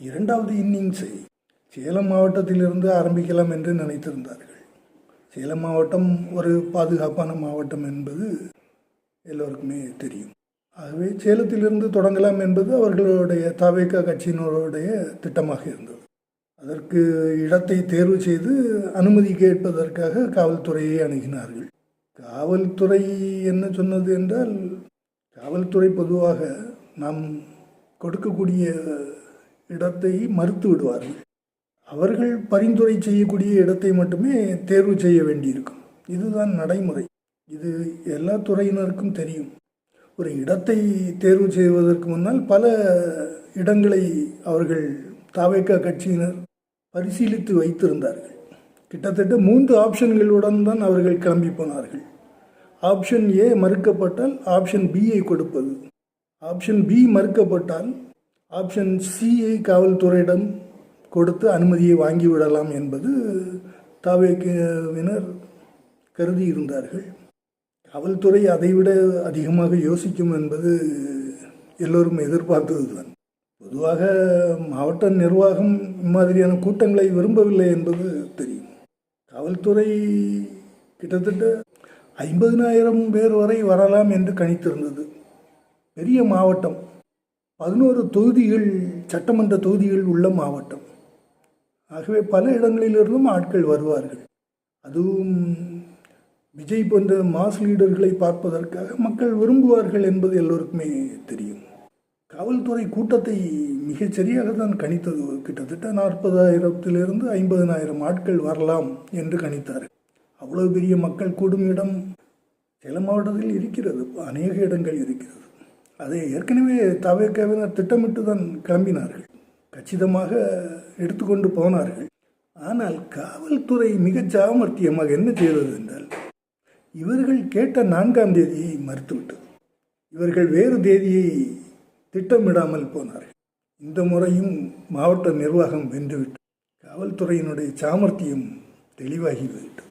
இரண்டாவது இன்னிங்ஸை சேலம் மாவட்டத்திலிருந்து ஆரம்பிக்கலாம் என்று நினைத்திருந்தார்கள். சேலம் மாவட்டம் ஒரு பாதுகாப்பான மாவட்டம் என்பது எல்லோருக்குமே தெரியும். ஆகவே சேலத்திலிருந்து தொடங்கலாம் என்பது அவர்களுடைய தாவேக்கா கட்சியினருடைய திட்டமாக இருந்தது. அதற்கு இடத்தை தேர்வு செய்து அனுமதி கேட்பதற்காக காவல்துறையை அணுகினார்கள். காவல்துறை என்ன சொன்னது என்றால் காவல்துறை பொதுவாக நாம் கொடுக்கக்கூடிய இடத்தை மறுத்து விடுவார்கள். அவர்கள் பரிந்துரை செய்யக்கூடிய இடத்தை மட்டுமே தேர்வு செய்ய வேண்டியிருக்கும். இதுதான் நடைமுறை. இது எல்லா துறையினருக்கும் தெரியும். ஒரு இடத்தை தேர்வு செய்வதற்கு முன்னால் பல இடங்களை அவர்கள் தாவேக்கா கட்சியினர் பரிசீலித்து வைத்திருந்தார்கள். கிட்டத்தட்ட மூன்று ஆப்ஷன்களுடன் தான் அவர்கள் கிளம்பி போனார்கள். ஆப்ஷன் ஏ மறுக்கப்பட்டால் ஆப்ஷன் பியை கொடுப்பது. ஆப்ஷன் பி மறுக்கப்பட்டால் ஆப்ஷன் சிஐ காவல்துறையிடம் கொடுத்து அனுமதியை வாங்கிவிடலாம் என்பது தாவேக்கினர் கருதி இருந்தார்கள் காவல்துறை அதைவிட அதிகமாக யோசிக்கும் என்பது எல்லோரும் எதிர்பார்த்ததுதான். பொதுவாக மாவட்ட நிர்வாகம் இம்மாதிரியான கூட்டங்களை விரும்பவில்லை என்பது தெரியும். காவல்துறை கிட்டத்தட்ட ஐம்பதினாயிரம் பேர் வரை வரலாம் என்று கணித்திருந்தது. பெரிய மாவட்டம் பதினோரு தொகுதிகள் சட்டமன்ற தொகுதிகள் உள்ள மாவட்டம். ஆகவே பல இடங்களிலிருந்தும் ஆட்கள் வருவார்கள். அதுவும் விஜய் போன்ற மாஸ் லீடர்களை பார்ப்பதற்காக மக்கள் விரும்புவார்கள் என்பது எல்லோருக்குமே தெரியும். காவல்துறை கூட்டத்தை மிகச் சரியாக தான் கணித்தது. கிட்டத்தட்ட நாற்பதாயிரத்திலிருந்து ஐம்பதனாயிரம் ஆட்கள் வரலாம் என்று கணித்தார் அவ்வளவு பெரிய மக்கள் கூடும் இடம் சேலம் மாவட்டத்தில் இருக்கிறது. அநேக இடங்கள் இருக்கிறது. அதை ஏற்கனவே தவிர்க்கவினர் திட்டமிட்டு தான் கிளம்பினார்கள். கச்சிதமாக எடுத்துக்கொண்டு போனார்கள். ஆனால் காவல்துறை மிகச் சாமர்த்தியமாக என்ன செய்தது என்றால் இவர்கள் கேட்ட நான்காம் தேதியை மறுத்துவிட்டது. இவர்கள் வேறு தேதியை திட்டமிடாமல் போனார்கள். இந்த முறையும் மாவட்ட நிர்வாகம் வென்றுவிட்டு காவல்துறையினுடைய சாமர்த்தியம் தெளிவாகிவிட்டது